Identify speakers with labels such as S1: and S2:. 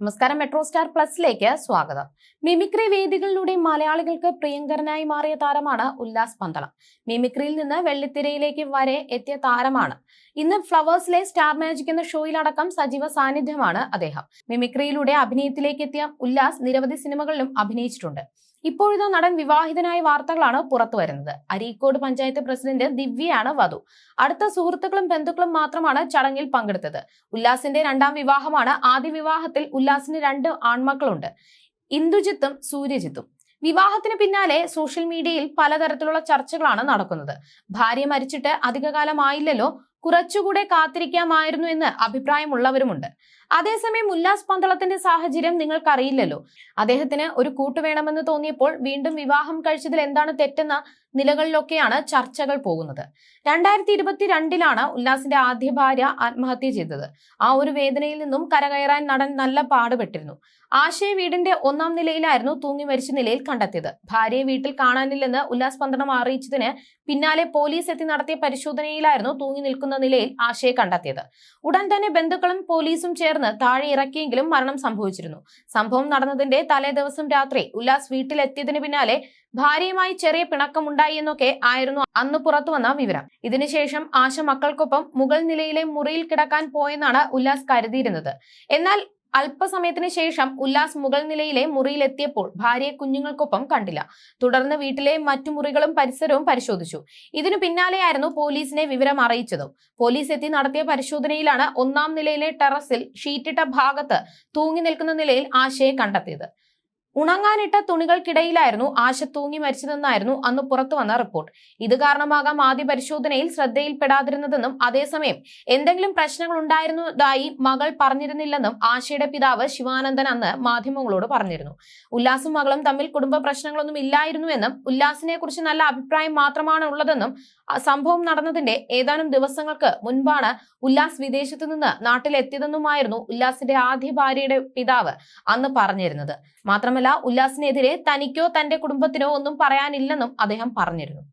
S1: നമസ്കാരം metro star പ്ലസിലേക്ക് സ്വാഗതം. Mimicry വേദികളിലൂടെ മലയാളികൾക്ക് പ്രിയങ്കരനായി മാറിയ താരമാണ് ഉല്ലാസ് പന്തളം. മിമിക്രിയിൽ നിന്ന് വെള്ളിത്തിരയിലേക്ക് വരെ എത്തിയ താരമാണ്. ഇന്ന് ഫ്ലവേഴ്സിലെ സ്റ്റാർ മാജിക് എന്ന ഷോയിലടക്കം സജീവ സാന്നിധ്യമാണ് അദ്ദേഹം. മിമിക്രിയിലൂടെ അഭിനയത്തിലേക്ക് എത്തിയ ഉല്ലാസ് നിരവധി സിനിമകളിലും അഭിനയിച്ചിട്ടുണ്ട്. ഇപ്പോഴിതാ നടൻ വിവാഹിതനായ വാർത്തകളാണ് പുറത്തു വരുന്നത്. അരീക്കോട് പഞ്ചായത്ത് പ്രസിഡന്റ് ദിവ്യയാണ് വധു. അടുത്ത സുഹൃത്തുക്കളും ബന്ധുക്കളും മാത്രമാണ് ചടങ്ങിൽ പങ്കെടുത്തത്. ഉല്ലാസിന്റെ രണ്ടാം വിവാഹമാണ്. ആദ്യ വിവാഹത്തിൽ ഉല്ലാസിന് രണ്ട് ആൺമക്കളുണ്ട്. ഇന്ദുജിത്തും സൂര്യജിത്തും. വിവാഹത്തിന് പിന്നാലെ സോഷ്യൽ മീഡിയയിൽ പലതരത്തിലുള്ള ചർച്ചകളാണ് നടക്കുന്നത്. ഭാര്യ മരിച്ചിട്ട് അധികകാലമായില്ലല്ലോ. കുറച്ചുകൂടെ കാത്തിരിക്കാമായിരുന്നു എന്ന് അഭിപ്രായമുള്ളവരുമുണ്ട്. അതേസമയം ഉല്ലാസ് പന്തളത്തിന്റെ സാഹചര്യം നിങ്ങൾക്കറിയില്ലല്ലോ. അദ്ദേഹത്തിന് ഒരു കൂട്ട് വേണമെന്ന് തോന്നിയപ്പോൾ വീണ്ടും വിവാഹം കഴിച്ചതിൽ എന്താണ് തെറ്റെന്ന നിലകളിലൊക്കെയാണ് ചർച്ചകൾ പോകുന്നത്. രണ്ടായിരത്തി ഇരുപത്തിരണ്ടിലാണ് ഉല്ലാസിന്റെ ആദ്യ ഭാര്യ ആത്മഹത്യ ചെയ്തത്. ആ ഒരു വേദനയിൽ നിന്നും കരകയറാൻ നടൻ നല്ല പാടുപെട്ടിരുന്നു. ആശയ വീടിന്റെ ഒന്നാം നിലയിലായിരുന്നു തൂങ്ങി മരിച്ച നിലയിൽ കണ്ടെത്തിയത്. ഭാര്യയെ വീട്ടിൽ കാണാനില്ലെന്ന് ഉല്ലാസ് പന്തളം അറിയിച്ചതിന് പിന്നാലെ പോലീസ് എത്തി നടത്തിയ പരിശോധനയിലായിരുന്നു തൂങ്ങി നിൽക്കുന്ന നിലയിൽ ആശയെ കണ്ടെത്തിയത്. ഉടൻ തന്നെ ബന്ധുക്കളും പോലീസും ചേർന്ന് താഴെ ഇറക്കിയെങ്കിലും മരണം സംഭവിച്ചിരുന്നു. സംഭവം നടന്നതിന്റെ തലേ ദിവസം രാത്രി ഉല്ലാസ് വീട്ടിലെത്തിയതിന് പിന്നാലെ ഭാര്യയുമായി ചെറിയ പിണക്കമുണ്ടായി എന്നൊക്കെ ആയിരുന്നു അന്ന് പുറത്തു വന്ന വിവരം. ഇതിനുശേഷം ആശ മക്കൾക്കൊപ്പം മുകൾ നിലയിലെ മുറിയിൽ കിടക്കാൻ പോയെന്നാണ് ഉല്ലാസ് കരുതിയിരുന്നത്. എന്നാൽ അല്പസമയത്തിന് ശേഷം ഉല്ലാസ് മുകൾ നിലയിലെ മുറിയിലെത്തിയപ്പോൾ ഭാര്യയെ കുഞ്ഞുങ്ങൾക്കൊപ്പം കണ്ടില്ല. തുടർന്ന് വീട്ടിലെ മറ്റു മുറികളും പരിസരവും പരിശോധിച്ചു. ഇതിനു പിന്നാലെയായിരുന്നു പോലീസിനെ വിവരം അറിയിച്ചതും. പോലീസ് എത്തി നടത്തിയ പരിശോധനയിലാണ് ഒന്നാം നിലയിലെ ടെറസിൽ ഷീറ്റിട്ട ഭാഗത്ത് തൂങ്ങി നിൽക്കുന്ന നിലയിൽ ആശയെ കണ്ടെത്തിയത്. ഉണങ്ങാനിട്ട തുണികൾക്കിടയിലായിരുന്നു ആശ തൂങ്ങി മരിച്ചതെന്നായിരുന്നു അന്ന് പുറത്തു വന്ന റിപ്പോർട്ട്. ഇത് കാരണമാകാം ആദ്യ പരിശോധനയിൽ ശ്രദ്ധയിൽപ്പെടാതിരുന്നതെന്നും അതേസമയം എന്തെങ്കിലും പ്രശ്നങ്ങൾ ഉണ്ടായിരുന്നതായി മകൾ പറഞ്ഞിരുന്നില്ലെന്നും ആശയുടെ പിതാവ് ശിവാനന്ദൻ അന്ന് മാധ്യമങ്ങളോട് പറഞ്ഞിരുന്നു. ഉല്ലാസും മകളും തമ്മിൽ കുടുംബ പ്രശ്നങ്ങളൊന്നും ഇല്ലായിരുന്നുവെന്നും ഉല്ലാസിനെ കുറിച്ച് നല്ല അഭിപ്രായം മാത്രമാണ് ഉള്ളതെന്നും സംഭവം നടന്നതിന്റെ ഏതാനും ദിവസങ്ങൾക്ക് മുൻപാണ് ഉല്ലാസ് വിദേശത്തു നിന്ന് നാട്ടിലെത്തിയതെന്നുമായിരുന്നു ഉല്ലാസിന്റെ ആദ്യ ഭാര്യയുടെ പിതാവ് അന്ന് പറഞ്ഞിരുന്നത്. മാത്രമല്ല ഉല്ലാസിനെതിരെ തനിക്കോ തന്റെ കുടുംബത്തിനോ ഒന്നും പറയാനില്ലെന്നും അദ്ദേഹം പറഞ്ഞിരുന്നു.